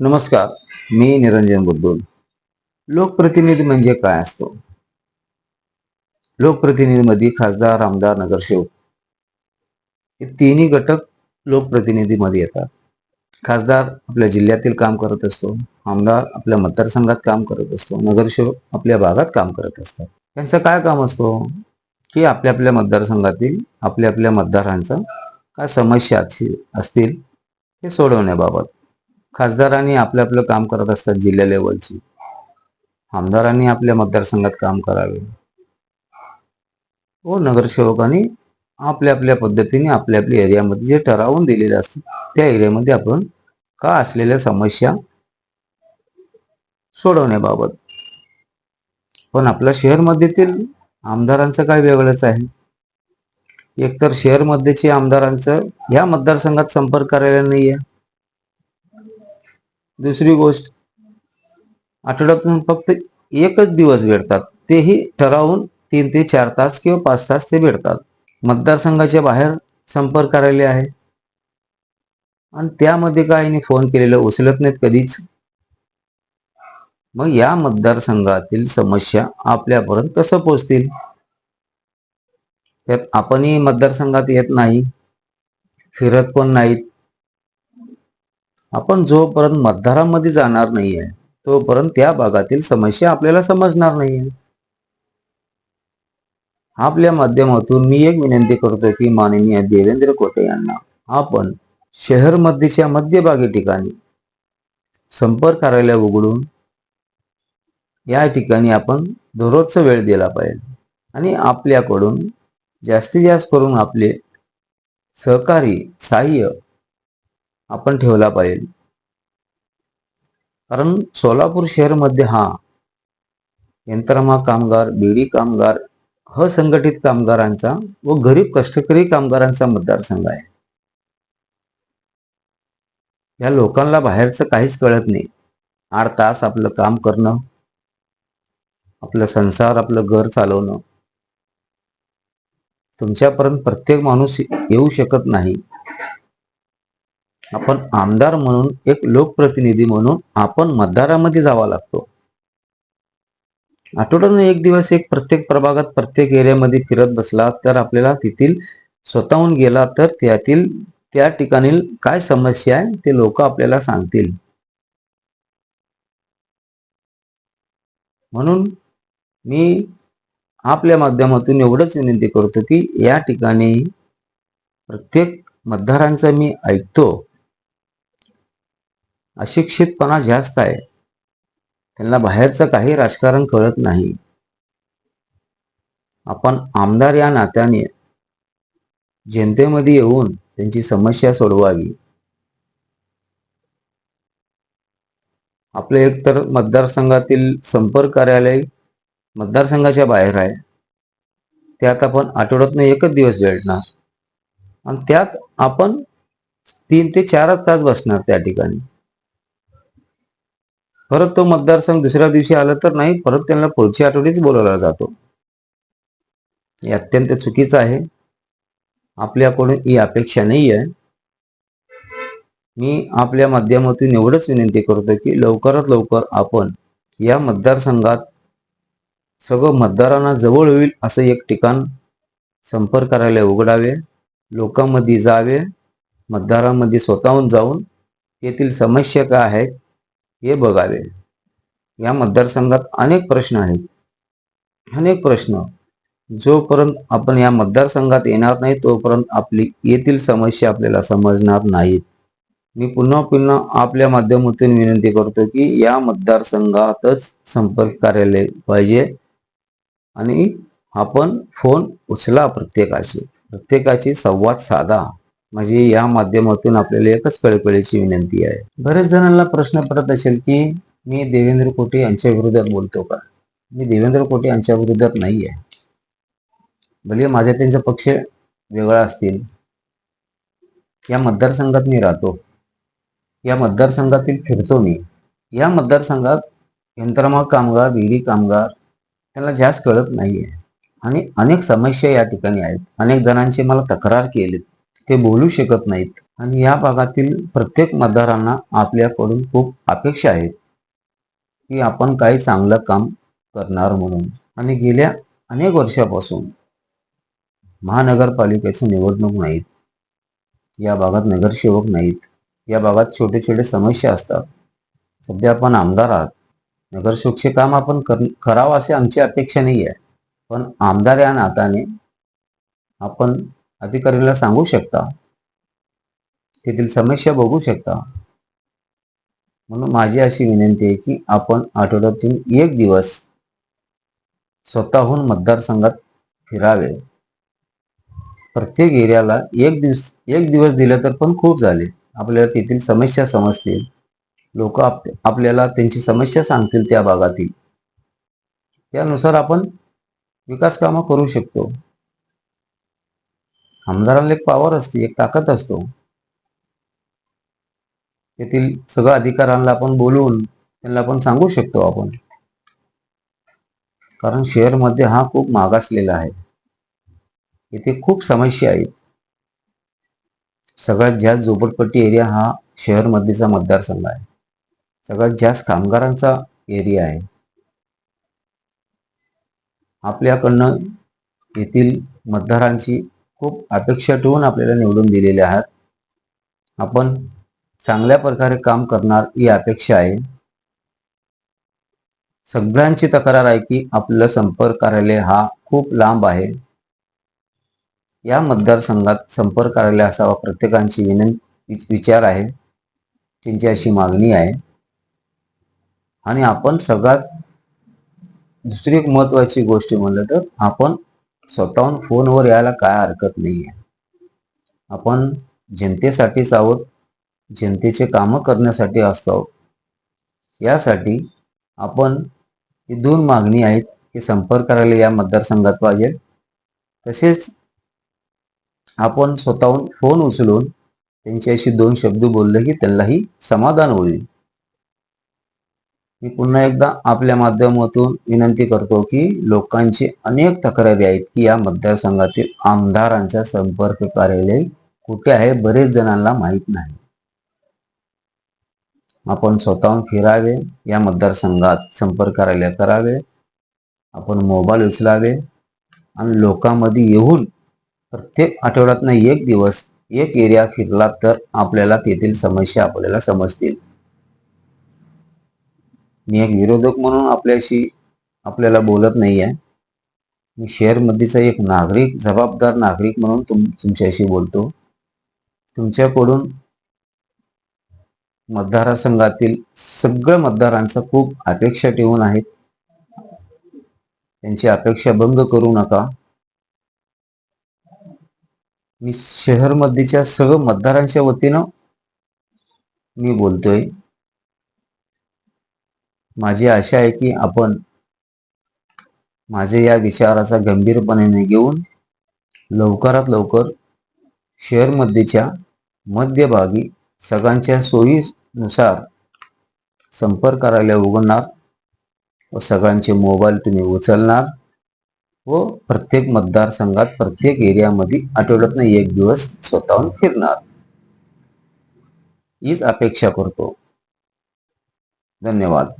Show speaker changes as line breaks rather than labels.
नमस्कार मी निरंजन बुद्धोल. लोकप्रतिनिधी म्हणजे काय असतो? लोकप्रतिनिधीमध्ये खासदार आमदार नगरसेवक हे तिन्ही घटक लोकप्रतिनिधीमध्ये येतात. खासदार आपल्या जिल्ह्यातील काम करत असतो आमदार आपल्या मतदारसंघात काम करत असतो नगरसेवक आपल्या भागात काम करत असतात. त्यांचं काय काम असतो? की आपल्या आपल्या मतदारसंघातील आपल्या आपल्या मतदारांचा काय समस्या असतील- असतील हे सोडवण्याबाबत. खासदारांनी आपलं आपलं काम करत असतात जिल्हा लेवलची. आमदारांनी आपल्या मतदारसंघात काम करावे. व नगरसेवकांनी आपल्या आपल्या पद्धतीने आपल्या आपल्या एरियामध्ये जे ठरवून दिलेले असतात त्या एरियामध्ये आपण का असलेल्या समस्या सोडवण्याबाबत. पण आपल्या शहरमध्येतील आमदारांचं काय वेगळंच आहे. एकतर शहरमध्येचे आमदारांचं ह्या मतदारसंघात संपर्क कार्यालय नाहीये. दुसरी गोष्ट आठवड्यातून फक्त एकच दिवस भेटतात. तेही ठरावून तीन ते चार तास किंवा पाच तास ते भेटतात. मतदारसंघाच्या बाहेर संपर्क कार्यालय आहे. आणि त्यामध्ये काय फोन केलेलं उचलत नाहीत कधीच. मग या मतदारसंघातील समस्या आपल्यापर्यंत कसं पोहोचतील? त्यात आपणही मतदारसंघात येत नाही. फिरत पण नाहीत. आपण जोपर्यंत मतदारामध्ये जाणार नाहीये तोपर्यंत त्या भागातील समस्या आपल्याला समजणार नाहीये. आपल्या माध्यमातून मी एक विनंती करतो की माननीय देवेंद्र कोटे यांना आपण शहर मध्येच्या मध्यभागी ठिकाणी संपर्क कार्यालय उघडून या ठिकाणी आपण दररोजचा वेळ दिला पाहिजे आणि आपल्याकडून जास्तीत जास्त करून आपले सहकारी सहाय्य आपण ठेवला पाहिजे. कारण सोलापूर शहरमध्ये हा यंत्रमा कामगार बिडी कामगार असंघटित कामगारांचा व गरीब कष्टकरी कामगारांचा मतदारसंघ आहे. या लोकांना बाहेरचं काहीच कळत नाही. आठ तास आपलं काम करणं आपलं संसार आपलं घर चालवणं. तुमच्यापर्यंत प्रत्येक माणूस येऊ शकत नाही. आपण आमदार म्हणून एक लोकप्रतिनिधी म्हणून आपण मतदारामध्ये जावा लागतो. आठवड्यातून एक दिवस एक प्रत्येक प्रभागात प्रत्येक एरियामध्ये फिरत बसला तर आपल्याला तेथील स्वतःहून गेला तर त्यातील त्या ठिकाणी काय समस्या आहे ते लोक आपल्याला सांगतील. म्हणून मी आपल्या माध्यमातून एवढंच विनंती करतो की या ठिकाणी प्रत्येक मतदारांचं मी ऐकतो. अशिक्षितपणा जास्त आहे. त्यांना बाहेरचं काही राजकारण कळत नाही. आपण आमदार या नात्याने जनतेमध्ये येऊन त्यांची समस्या सोडवावी. आपले एकतर मतदारसंघातील संपर्क कार्यालय मतदारसंघाच्या बाहेर आहे. त्यात आपण आठवड्यातनं एकच दिवस भेटणार. आणि त्यात आपण तीन ते चारच तास बसणार त्या ठिकाणी. परत तो मतदारसंघ दुसऱ्या दिवशी आला तर नाही परत त्यांना पुढच्या आठवडीच बोलवला जातो. हे अत्यंत चुकीचं आहे. आपल्याकडून ही अपेक्षा नाही आहे मी आपल्या माध्यमातून एवढंच विनंती करतो की लवकरात लवकर आपण या मतदारसंघात सगळं मतदारांना जवळ होईल असं एक ठिकाण संपर्क कार्यालय उघडावे लोकांमध्ये जावे मतदारांमध्ये स्वतःहून जाऊन येथील समस्या काय आहेत हे बघावे या मतदारसंघात अनेक प्रश्न आहेत. अनेक प्रश्न. जोपर्यंत आपण या मतदारसंघात येणार नाही तोपर्यंत आपली येथील समस्या आपल्याला समजणार नाहीत. मी पुन्हा पुन्हा आपल्या माध्यमातून विनंती करतो की या मतदारसंघातच संपर्क कार्यालय पाहिजे. आणि आपण फोन उचला प्रत्येकाशी. प्रत्येकाची संवाद साधा. म्हणजे या माध्यमातून आपल्याला एकच कळकळीची विनंती आहे. बरेच जणांना प्रश्न पडत असेल की मी देवेंद्र कोटे यांच्या विरोधात बोलतो का? मी देवेंद्र कोटे यांच्या विरोधात नाही आहे भले माझ्या त्यांचा पक्ष वेगळा असतील. या मतदारसंघात मी राहतो. या मतदारसंघातील फिरतो मी. या मतदारसंघात यंत्रमाग कामगार विहिरी कामगार त्यांना जास्त कळत नाहीये. आणि अनेक समस्या या ठिकाणी आहेत. अनेक जणांची मला तक्रार केलेत. ते बोलू शकत नाहीत. आणि या भागातील प्रत्येक मतदारांना आपल्याकडून खूप अपेक्षा आहेत. की आपण काही चांगलं काम करणार म्हणून. आणि गेल्या अनेक वर्षापासून महानगरपालिकेची निवडणूक नाहीत. या भागात नगरसेवक नाहीत. या भागात छोटे छोटे समस्या असतात. सध्या आपण आमदार आहात. नगरसेवकचे काम आपण कर करावं अशी आमची अपेक्षा नाही आहे पण आमदार या नात्याने आपण अधिकाऱ्याला सांगू शकता. तेथील समस्या बघू शकता. म्हणून माझी अशी विनंती आहे की आपण आठवड्यातून एक दिवस स्वतःहून मतदारसंघात फिरावे. प्रत्येक एरियाला एक दिवस एक दिवस दिलं तर पण खूप झाले. आपल्याला तेथील समस्या समजतील. लोक आप आपल्याला त्यांची समस्या सांगतील त्या भागातील. त्यानुसार आपण विकास कामं करू शकतो. आमदारांना एक पॉवर असते एक ताकद असतो. तेथील सगळ्या अधिकाऱ्यांना आपण बोलवून त्यांना आपण सांगू शकतो आपण. कारण शहरमध्ये हा खूप मागासलेला आहे. इथे खूप समस्या आहेत. सगळ्यात जास्त झोपडपट्टी एरिया हा शहरमध्येचा मतदारसंघ आहे. सगळ्यात जास्त कामगारांचा एरिया आहे. आपल्याकडनं येथील मतदारांची खूप अपेक्षा ठेवून आपल्याला निवडून दिलेले आहात. आपण चांगल्या प्रकारे काम करणार ही अपेक्षा आहे. सगळ्यांची तक्रार आहे की आपलं संपर्क कार्यालय हा खूप लांब आहे. या मतदारसंघात संपर्क कार्यालय असावा प्रत्येकांची विनंती विचार आहे. त्यांची अशी मागणी आहे. आणि आपण सगळ्यात दुसरी एक महत्वाची गोष्ट म्हणलं तर आपण स्वतःहून फोनवर यायला काय हरकत नाही आहे आपण जनतेसाठीच आहोत जनतेचे कामं करण्यासाठी असतो यासाठी आपण ही दोन मागणी आहेत की संपर्क करायला या मतदारसंघात पाहिजे. तसेच आपण स्वतःहून फोन उचलून त्यांच्याशी दोन शब्द बोलले की त्यांनाही समाधान होईल. मी पुन्हा एकदा आपल्या माध्यमातून विनंती करतो की लोकांची अनेक तक्रारी आहेत की या मतदारसंघातील आमदारांचा संपर्क कार्यालय कुठे आहे? बरेच जणांना माहीत नाही. आपण स्वतःहून फिरावे या मतदारसंघात संपर्क कार्यालय करावे आपण मोबाईल उचलावे आणि लोकांमध्ये येऊन प्रत्येक आठवड्यातनं एक दिवस एक एरिया फिरला तर आपल्याला तेथील समस्या आपल्याला समजतील. मी एक विरोधक म्हणून आपल्याशी आपल्याला बोलत नाही आहे मी शेअरमध्येचा एक नागरिक जबाबदार नागरिक म्हणून तुम तुमच्याशी बोलतो. तुमच्याकडून मतदारसंघातील सगळ्या मतदारांचा खूप अपेक्षा ठेवून आहेत. त्यांची अपेक्षा भंग करू नका. मी शहरमध्येच्या सगळं मतदारांच्या वतीनं मी बोलतोय. माझी आशा आहे की आपण माझे या विचाराचा गंभीरपणे घेऊन लवकरात लवकर शेअरमध्येच्या मध्यभागी सगळ्यांच्या सोयीनुसार संपर्क कार्यालय उघडणार व सगळ्यांचे मोबाईल तुम्ही उचलणार व प्रत्येक मतदारसंघात प्रत्येक एरियामध्ये आठवड्यातनं एक दिवस स्वतःहून फिरणार. हीच अपेक्षा करतो. धन्यवाद.